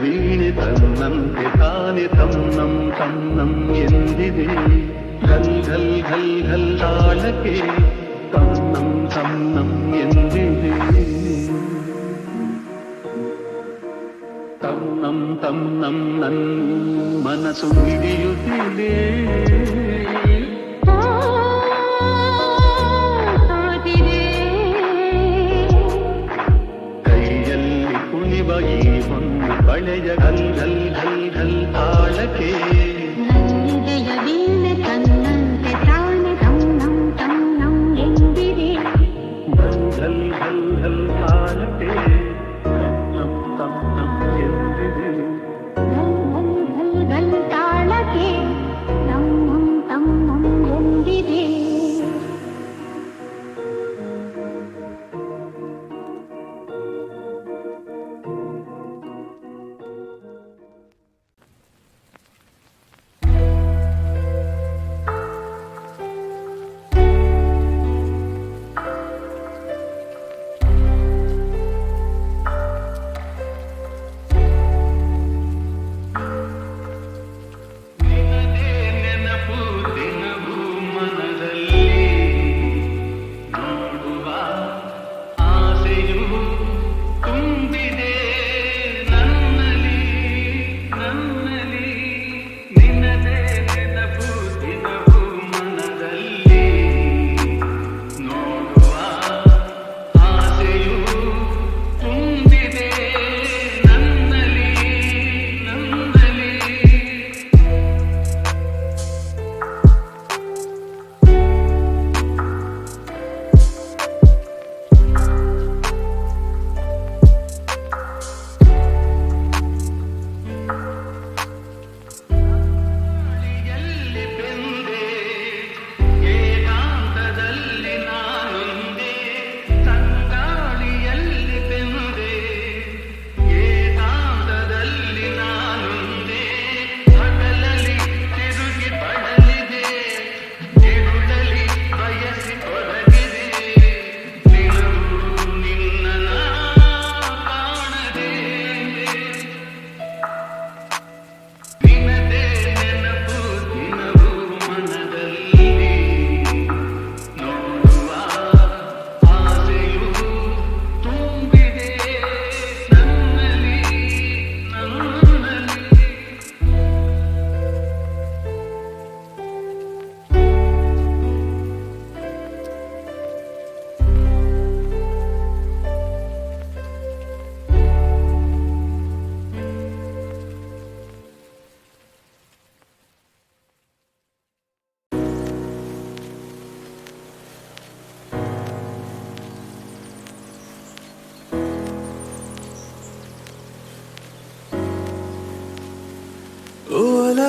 വീണി തന്നം താനി തന്നം തന്നം എന്തിരേ ഘൽ ഘൽ ഘൽ ഘൽ താഴക്കെ തന്നം തന്നം എന്തിരേ തന്നം തന്നം നന്നു മനസ്സു ഇടിയുതിലേ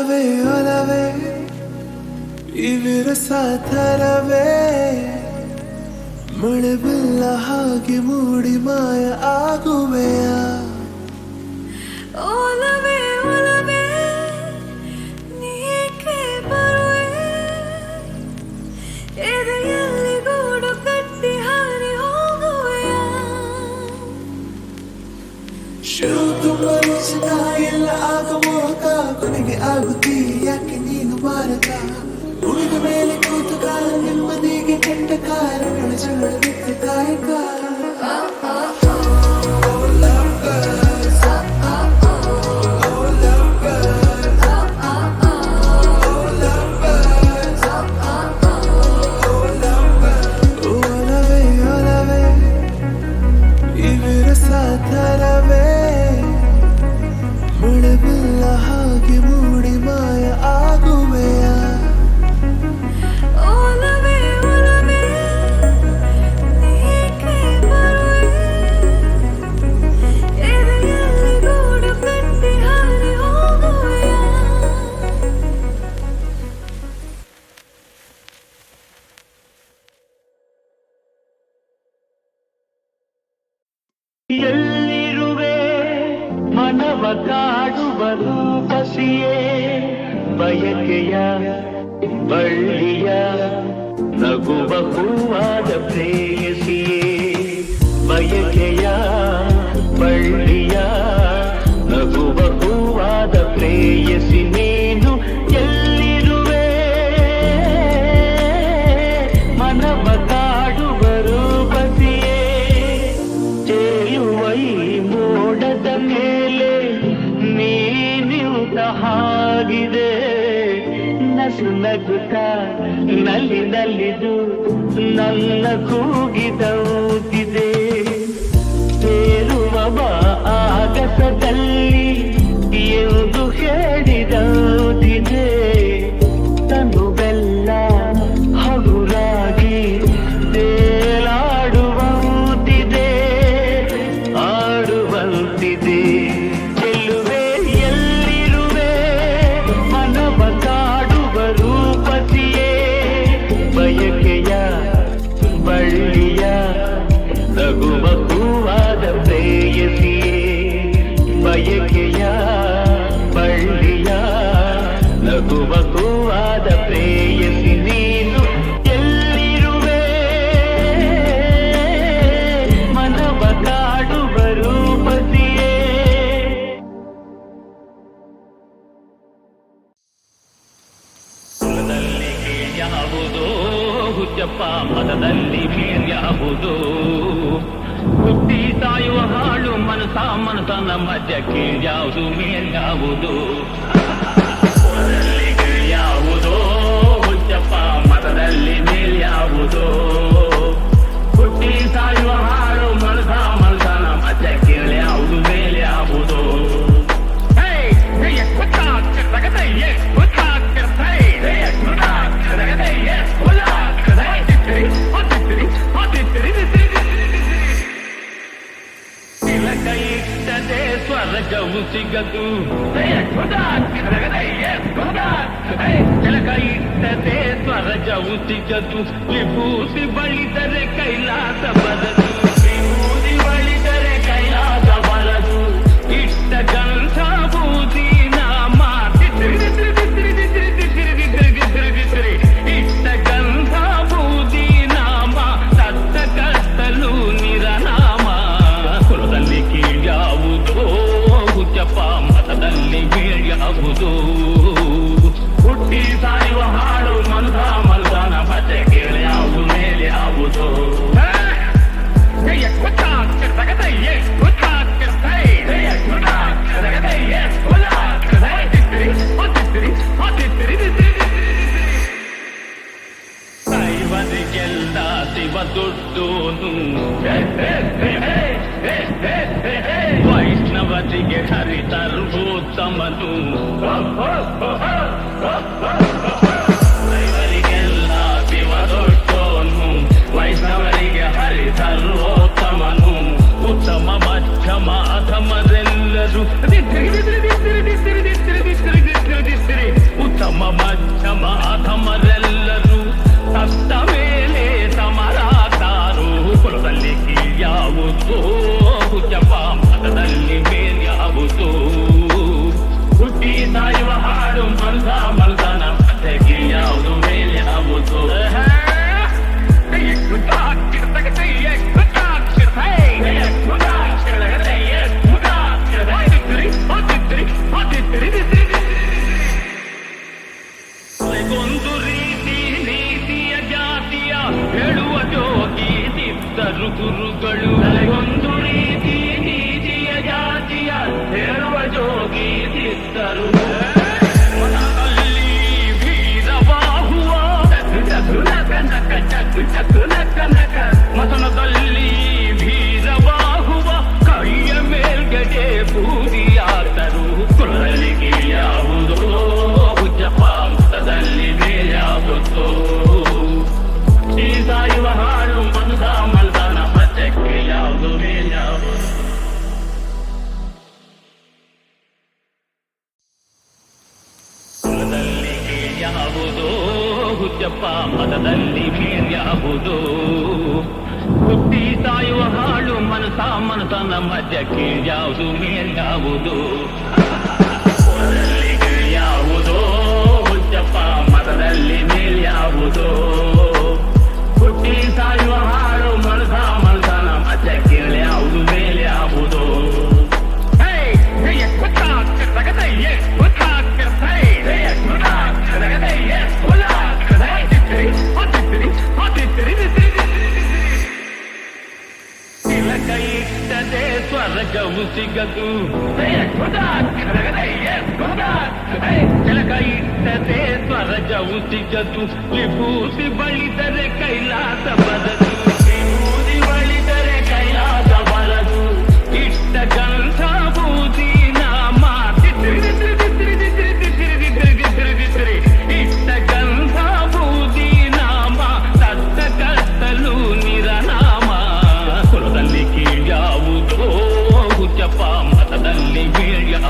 ಒಲವೇ ಒಲವೇ ಇವಿರಸ ಥರವೇ ಮಳೆ ಬಿಲ್ಲ ಹಾಗೆ ಮೂಡಿ ಮಾಯ ಆಗುವೆಯಾ? ಸಾಗುತ್ತಿ ಯಾಕೆ ನೀನು ಬಾರದ ಉಳಿದ ಮೇಲೆ ಕೂತು ಕಾಲ ನೆಮ್ಮದಿಗೆ ಕೆಟ್ಟ ಕಾರಣಗಳ ಜಗಳ ಬಳ್ಳಿಯ ನಗುವ ಹೂವಾ ಕನಸು ನಗುತ್ತ ನಲ್ಲಿ ನಲ್ಲಿದು ನನ್ನ ಕೂಗಿದ ಊದಿದೆ. ಸೇರುವ ಆಗಸದಲ್ಲಿ ಎಂದು ಹೇಳಿದ ಊದಿದೆ. yeah. ನಮ್ಮ ಜಕ್ಕೆ ಯಾವುದು ಮೇಲ್ಯಾವುದು ಯಾವುದೋ? ಹುಚ್ಚಪ್ಪ ಮತದಲ್ಲಿ ಮೇಲ್ಯಾವುದೋ జగ్గు ಿಜು ವಿಭೂತಿ ಬಳಿದರೆ ಕೈಲಾಸ ಬದಲು పోదు వైష్ణవతిಗೆ హరితర్వోత్తమను ವೈವರಿಗೆಲ್ಲ ಶಿವದೊಟ್ಟೋನು ವೈಷ್ಣವರಿಗೆ ಹರಿತರ್ವೋತ್ತಮನು ಉತ್ತಮ ಮಧ್ಯಮ ಅಧಮರೆಲ್ಲರೂ ಉತ್ತಮ ಮಧ್ಯಮ czeka, czeka, czeka, leka, leka Ma ကင်ကြောက်စုမင်းနာဖို့တို့ సిగదు సిగదు చిలక ఇట్టదే స్వరజవు సిగదు విభూతి బಳಿದರೆ ಕೈಲಾಸ ಬದಲು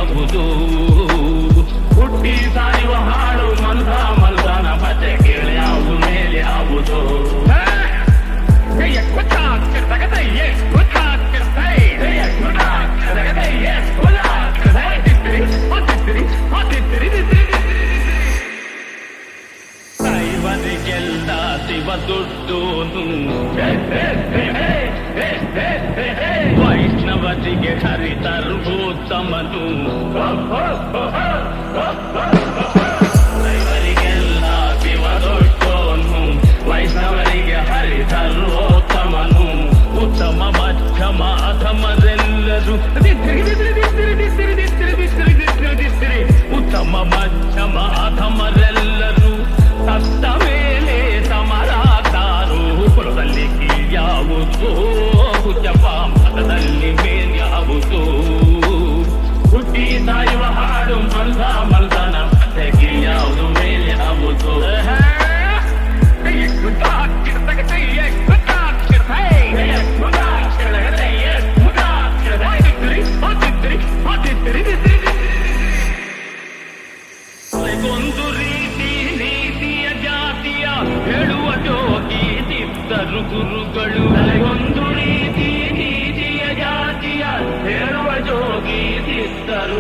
ನಗುವುದು ಹುಟ್ಟಿ ಸಾಯುವ ಹಾಡು ಮಂದ ಮಲ್ದಾನ ಬಜೆ ಕೇಳಿ ಯಾವುದು ಮೇಲೆ ಯಾವುದು ಗೆಲ್ಲ ಶಿವ ದುಡ್ಡೋನು ವೈಷ್ಣವರಿಗೆ ಹರಿತರ್ಬೋದು రామను ವೈವರಿಗೆಲ್ಲ ಬಿವದೊಟ್ಟೋನು ವೈಷ್ಣವರಿಗೆ ಹರಿತರು ಉತ್ತಮನು ಉತ್ತಮ ಮಧ್ಯಮ ಅಧಮದೆಲ್ಲರೂ ಜೋಗಿ ಸಿದ್ದರು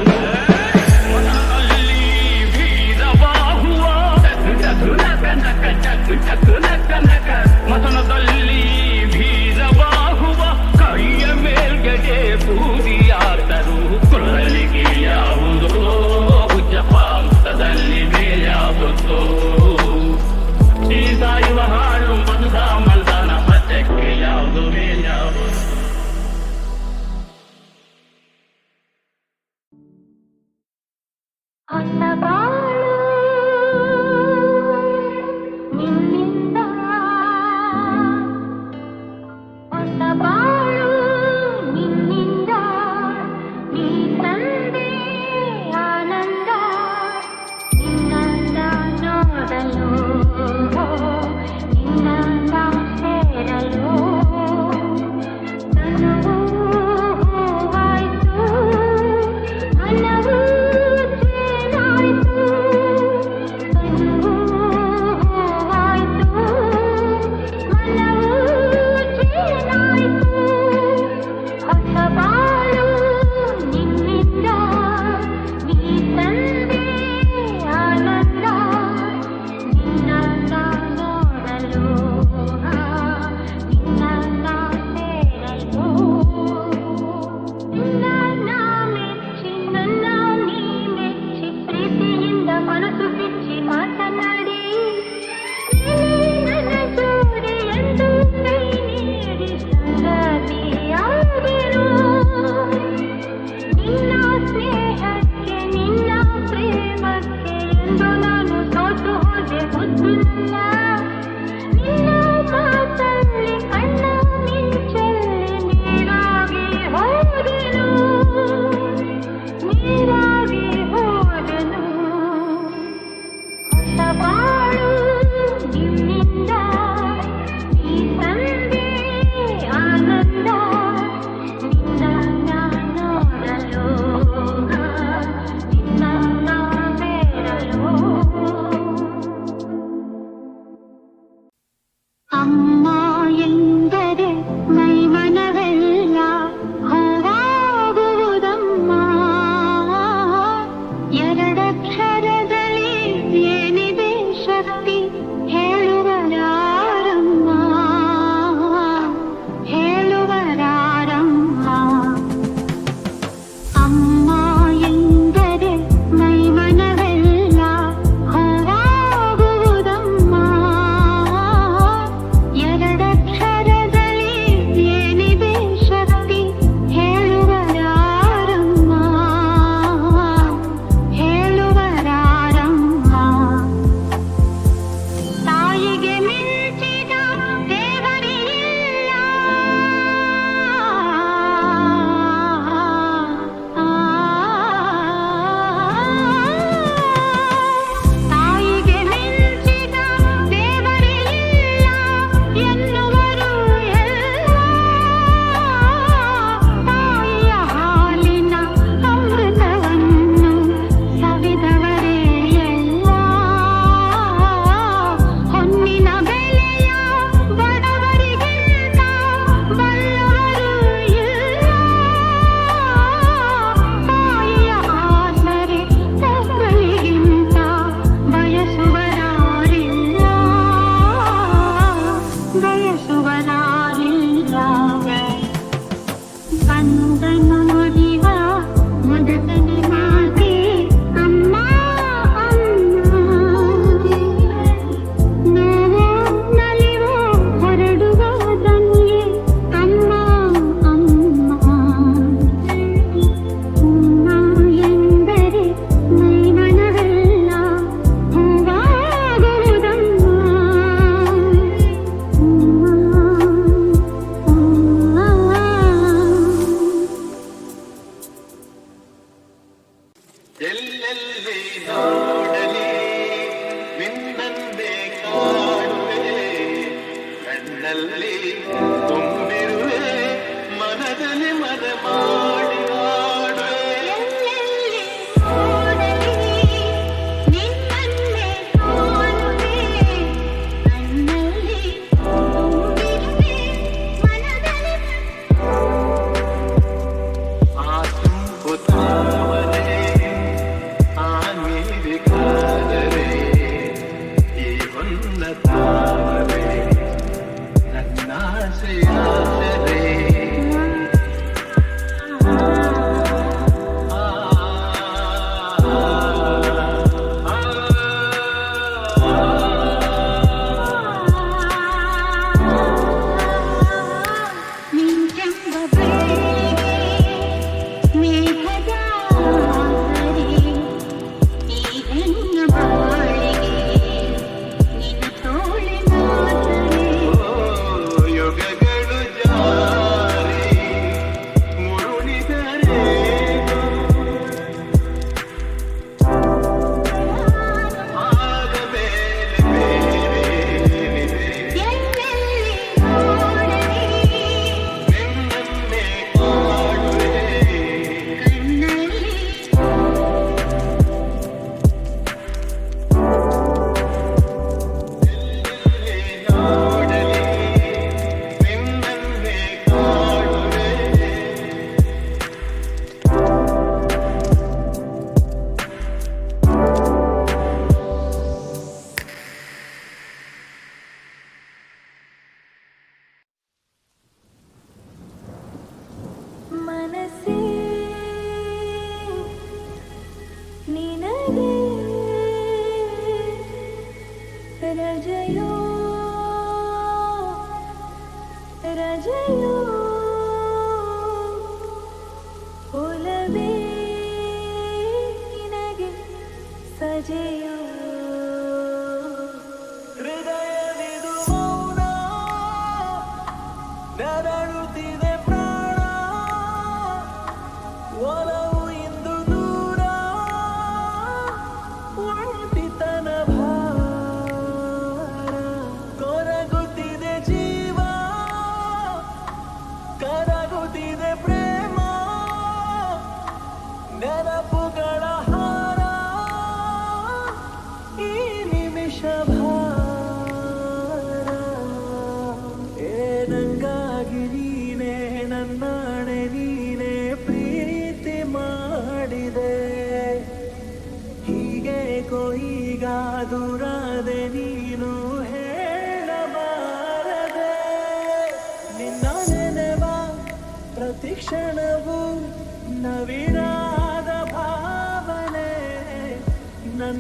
Oh. ಕಣ್ಣಲ್ಲಿ ತುಂಬಿರುವೆ ಮನದಲ್ಲಿ ಮನ ಮಾಡಿ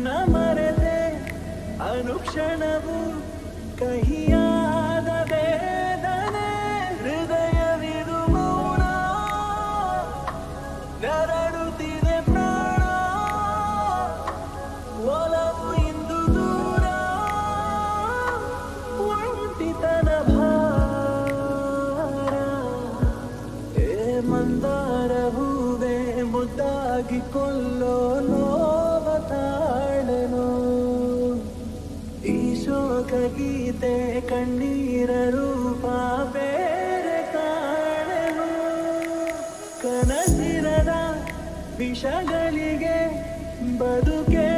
ನಿನ್ನ ಮರೆದೆ ಅನುಕ್ಷಣವು ಕಹಿಯ ಬದುಕೇನು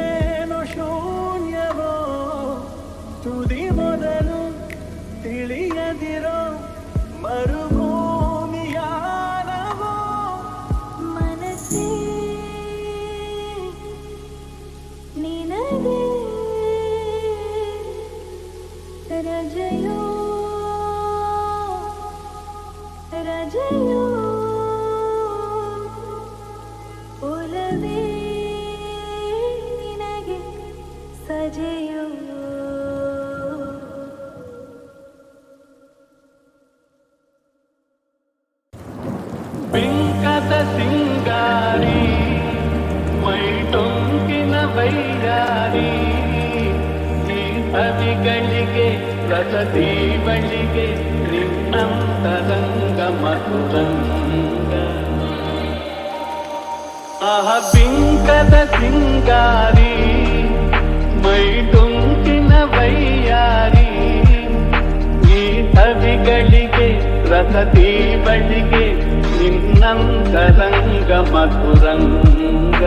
ಬೈರಾರಿ ಈ ಸವಿಗಳಿಗೆ ರಸದಿ ಬಳಿಗೆ ನಿನ್ನಂತರಂಗ ಮಧುರಂಗ ಆಹ ಬಿಂಕದ ಸಿಂಗಾರಿ ಮೈ ಟೊಂಕಿನ ಬೈಯಾರಿ ಈ ಸವಿಗಳಿಗೆ ರಸದಿ ಬಳಿಗೆ ನಿನ್ನಂತರಂಗ ಮಧುರಂಗ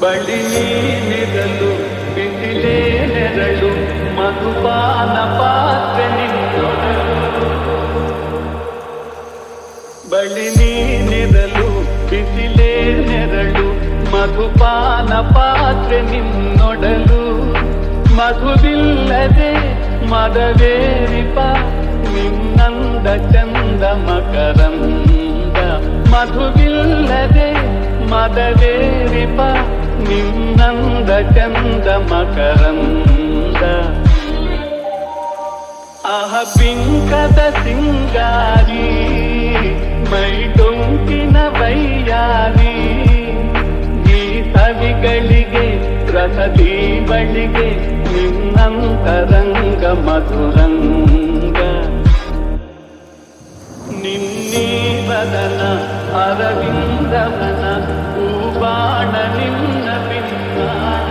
ಬಳಿ ನೀನಿರಲು, ಬಿಸಿಲೇ ನೆರಳು, ಮಧುಪಾನ ಪಾತ್ರ ಬಳಿ ನೀನಿರಲು, ಬಿಸಿಲೇ ನೆರಳು, ಮಧುಪಾನ ಪಾತ್ರ ನಿನ್ನೊಡಲು. ಮಧುವಿಲ್ಲದೆ ಮದವೇರಿಪ, ನಿನ್ನಂದ ಚಂದ ಮಕರಂದ. ಮಧುವಿಲ್ಲದೆ ಮದವೇರಿಪ ನಿನ್ನಂದ ಚಂದ ಮಕರಂದ ಆಹ ಬಿಂಕದ ಸಿಂಗಾರಿ ಮೈ ಡೊಂಕಿನ ಬೈಯಾರಿ ಈ ಸವಿಗಳಿಗೆ ರಸದಿ ಬಳಿಗೆ ನಿನ್ನಂತರಂಗ ಮಧುರಂಗ ನಿನ್ನೀ ಬದನ ಅರವಿಂದವನ ಹೂಬಾಣ ನಿನ್ನ ಬಿನ್ನಾಣ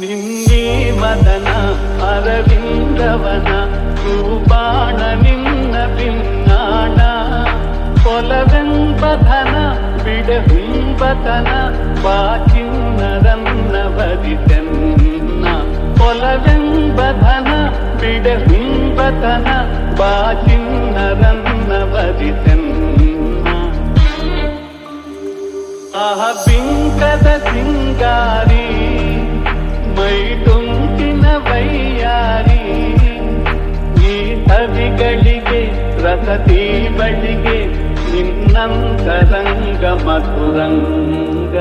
ನಿನ್ನೀ ಮದನ ಅರವಿಂದವನ ಹೂಬಾಣ ನಿನ್ನ ಬಿನ್ನಾಣ ಕೊಲವೆಂಬಧನ ಬಿಡಹುಂಬತನ ಬಾಚಿನ್ನರನ್ನ ಬದಿತೆನ್ನ ಕೊಲವೆಂಬಧನ ಬಿಡಹುಂಬತನ ಬಾಚಿನ್ನರನ್ನ ಬದಿತೆನ್ನ ಆಹ ಬಿಂಕದ ಸಿಂಗಾರಿ ಮೈ ಟೊಂಕಿನ ಬೈಯಾರಿ ಈ ಸವಿಗಳಿಗೆ ರಸದಿ ಬಳಿಗೆ ನಿನ್ನಂತರಂಗ ಮಧುರಂಗ